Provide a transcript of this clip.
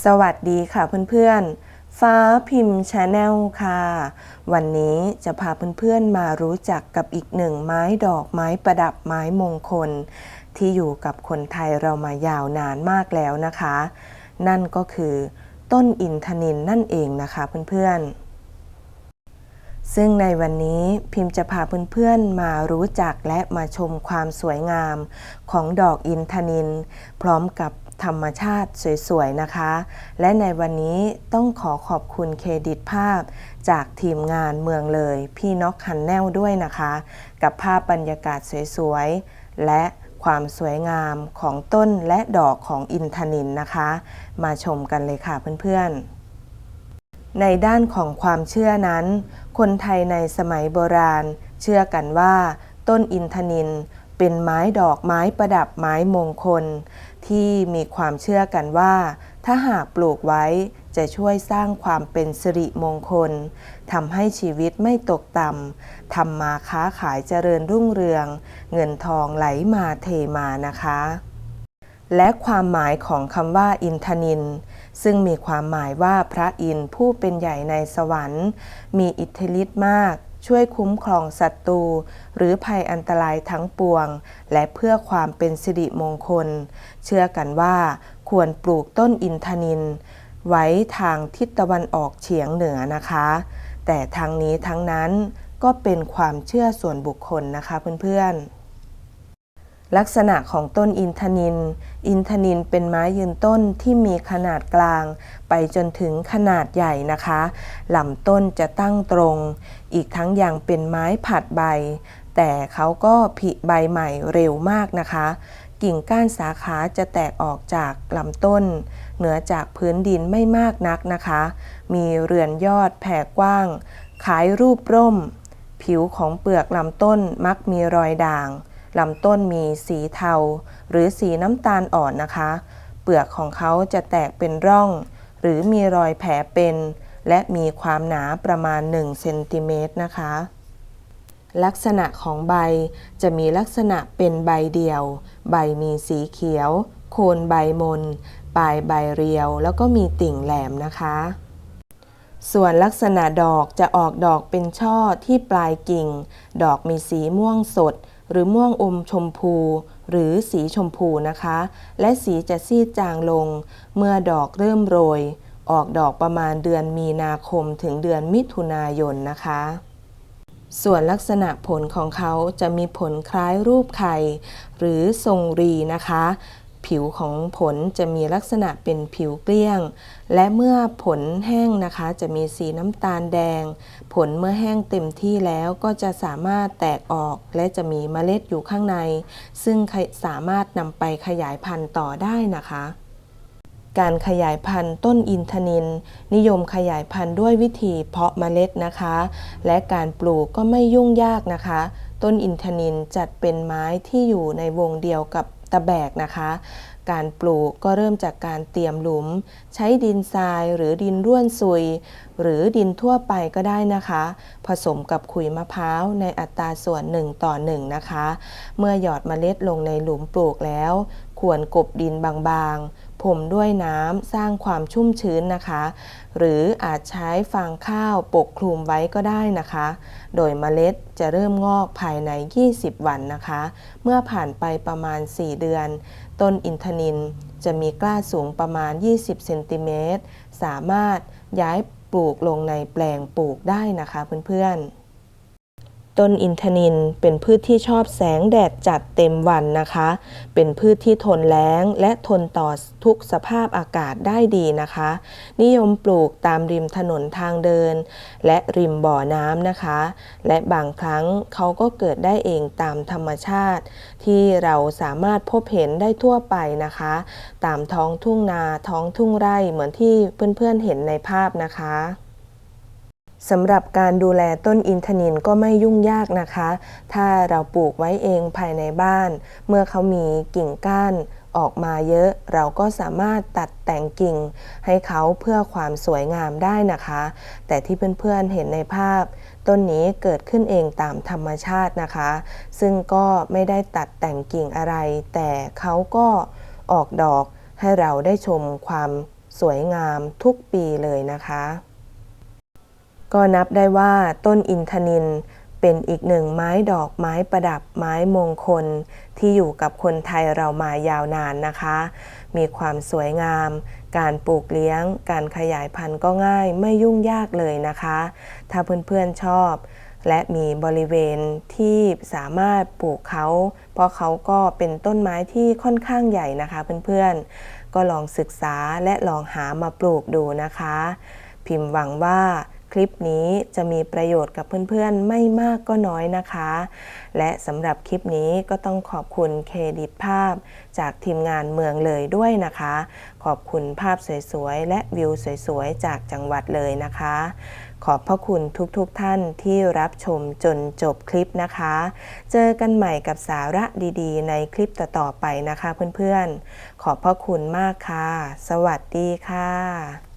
สวัสดีค่ะเพื่อนๆ ฟ้าพิมพ์ชาแนลค่ะ วันนี้จะพาเพื่อนๆมารู้จักกับอีกหนึ่งไม้ดอกไม้ประดับไม้มงคล ที่อยู่กับคนไทยเรามายาวนานมากแล้วนะคะ นั่นก็คือต้นอินทนินนั่นเองนะคะเพื่อนๆ ซึ่งในวันนี้พิมพ์จะพาเพื่อนๆมารู้จักและมาชมความสวยงามของดอกอินทนิน พร้อมกับธรรมชาติสวยๆนะคะ และในวันนี้ต้องขอขอบคุณเครดิตภาพ จากทีมงานเมืองเลย พี่น็อกฮันแนลด้วยนะคะ กับภาพบรรยากาศสวยๆ และความสวยงามของต้นและดอกของอินทนินนะคะ มาชมกันเลยค่ะเพื่อนๆในด้านของความเชื่อนั้น คนไทยในสมัยโบราณ เชื่อกันว่า ต้นอินทนิน เป็นไม้ดอกไม้ประดับไม้มงคล ที่มีความเชื่อกันว่า ถ้าหากปลูกไว้จะช่วยสร้างความเป็นสิริมงคลทำให้ชีวิตไม่ตกต่ำทำมาค้าขายเจริญรุ่งเรือง เงินทองไหลมาเทมานะคะ และความหมายของคำว่าอินทนิน ซึ่งมีความหมายว่าพระอินทร์ผู้เป็นใหญ่ในสวรรค์ มีอิทธิฤทธิ์มาก ช่วยคุ้มครองศัตรู หรือภัยอันตรายทั้งปวง และเพื่อความเป็นสิริมงคล เชื่อกันว่าควรปลูกต้นอินทนิน ไว้ทางทิศตะวันออกเฉียงเหนือนะคะ แต่ทั้งนี้ทั้งนั้นก็เป็นความเชื่อส่วนบุคคลนะคะเพื่อนๆลักษณะของต้นอินทนิน อินทนินเป็นไม้ยืนต้นที่มีขนาดกลาง ไปจนถึงขนาดใหญ่นะคะลำต้นจะตั้งตรง อีกทั้งยังเป็นไม้ผัดใบ แต่เขาก็ผลิใบใหม่เร็วมากนะคะ กิ่งก้านสาขาจะแตกออกจากลำต้น เหนือจากพื้นดินไม่มากนักนะคะ มีเรือนยอดแผ่กว้าง ขายรูปร่ม ผิวของเปลือกลำต้นมักมีรอยด่าง ลำต้นมีสีเทา หรือสีน้ำตาลอ่อนนะคะ เปลือกของเขาจะแตกเป็นร่อง หรือมีรอยแผลเป็น และมีความหนาประมาณ1เซนติเมตรนะคะ ลักษณะของใบจะมีลักษณะเป็นใบเดี่ยว ใบมีสีเขียว โคนใบมน ปลายใบเรียว แล้วก็มีติ่งแหลมนะคะส่วนลักษณะดอกจะออกดอกเป็นช่อที่ปลายกิ่ง ดอกมีสีม่วงสด หรือม่วงอมชมพู หรือสีชมพูนะคะ และสีจะซีดจางลง เมื่อดอกเริ่มโรย ออกดอกประมาณเดือนมีนาคมถึงเดือนมิถุนายนนะคะส่วนลักษณะผลของเขาจะมีผลคล้ายรูปไข่ หรือทรงรีนะคะ ผิวของผลจะมีลักษณะเป็นผิวเกลี้ยง และเมื่อผลแห้งนะคะจะมีสีน้ำตาลแดง ผลเมื่อแห้งเต็มที่แล้วก็จะสามารถแตกออกและจะมีเมล็ดอยู่ข้างใน ซึ่งสามารถนำไปขยายพันธุ์ต่อได้นะคะการขยายพันธุ์ต้นอินทนิน นิยมขยายพันธุ์ด้วยวิธีเพาะเมล็ดนะคะ และการปลูกก็ไม่ยุ่งยากนะคะ ต้นอินทนินจัดเป็นไม้ที่อยู่ในวงเดียวกับ ตะแบกนะคะ การปลูกก็เริ่มจากการเตรียมหลุม ใช้ดินทรายหรือดินร่วนซุย หรือดินทั่วไปก็ได้นะคะ ผสมกับขุยมะพร้าวในอัตราส่วน 1 ต่อ 1 นะคะ เมื่อหยอดเมล็ดลงในหลุมปลูกแล้ว ควรกบดินบางๆ ผมด้วยน้ำสร้างความชุ่มชื้นนะคะ หรืออาจใช้ฟางข้าวปกคลุมไว้ก็ได้นะคะ โดยเมล็ดจะเริ่มงอกภายใน 20 วันนะคะ เมื่อผ่านไปประมาณ 4 เดือน ต้นอินทนินจะมีกล้าสูงประมาณ 20 เซนติเมตร สามารถย้ายปลูกลงในแปลงปลูกได้นะคะเพื่อนๆ ต้นอินทนินเป็นพืชที่ชอบแสงแดดจัดเต็มวันนะคะ เป็นพืชที่ทนแล้งและทนต่อทุกสภาพอากาศได้ดีนะคะ นิยมปลูกตามริมถนนทางเดิน และริมบ่อน้ำนะคะ และบางครั้งเขาก็เกิดได้เองตามธรรมชาติ ที่เราสามารถพบเห็นได้ทั่วไปนะคะ ตามท้องทุ่งนาท้องทุ่งไร่เหมือนที่เพื่อนๆเห็นในภาพนะคะ สำหรับการดูแลต้นอินทนินก็ไม่ยุ่งยากนะคะ ถ้าเราปลูกไว้เองภายในบ้าน เมื่อเขามีกิ่งก้านออกมาเยอะ เราก็สามารถตัดแต่งกิ่ง ให้เขาเพื่อความสวยงามได้นะคะ แต่ที่เพื่อนๆเห็นในภาพ ต้นนี้เกิดขึ้นเองตามธรรมชาตินะคะ ซึ่งก็ไม่ได้ตัดแต่งกิ่งอะไร แต่เขาก็ออกดอกให้เราได้ชมความสวยงามทุกปีเลยนะคะ ก็นับได้ว่าต้นอินทนินเป็นอีกหนึ่งไม้ดอกไม้ประดับไม้มงคล ที่อยู่กับคนไทยเรามายาวนานนะคะ มีความสวยงาม การปลูกเลี้ยง การขยายพันธุ์ก็ง่ายไม่ยุ่งยากเลยนะคะ ถ้าเพื่อนๆชอบ และมีบริเวณที่สามารถปลูกเขา เพราะเขาก็เป็นต้นไม้ที่ค่อนข้างใหญ่นะคะเพื่อนๆ ก็ลองศึกษาและลองหามาปลูกดูนะคะ พิมพ์หวังว่า คลิปนี้จะมีประโยชน์กับเพื่อนๆ ไม่มากก็น้อยนะคะ และสำหรับคลิปนี้ก็ต้องขอบคุณเครดิตภาพ จากทีมงานเมืองเลยด้วยนะคะ ขอบคุณภาพสวยๆ และวิวสวยๆ จากจังหวัดเลยนะคะ ขอบพระคุณทุกๆทท่านที่รับชมจนจบคลิปนะคะ เจอกันใหม่กับสาระดีๆ ในคลิปต่อๆไปนะคะเพื่อนๆ ขอบพระคุณมากค่ะ สวัสดีค่ะ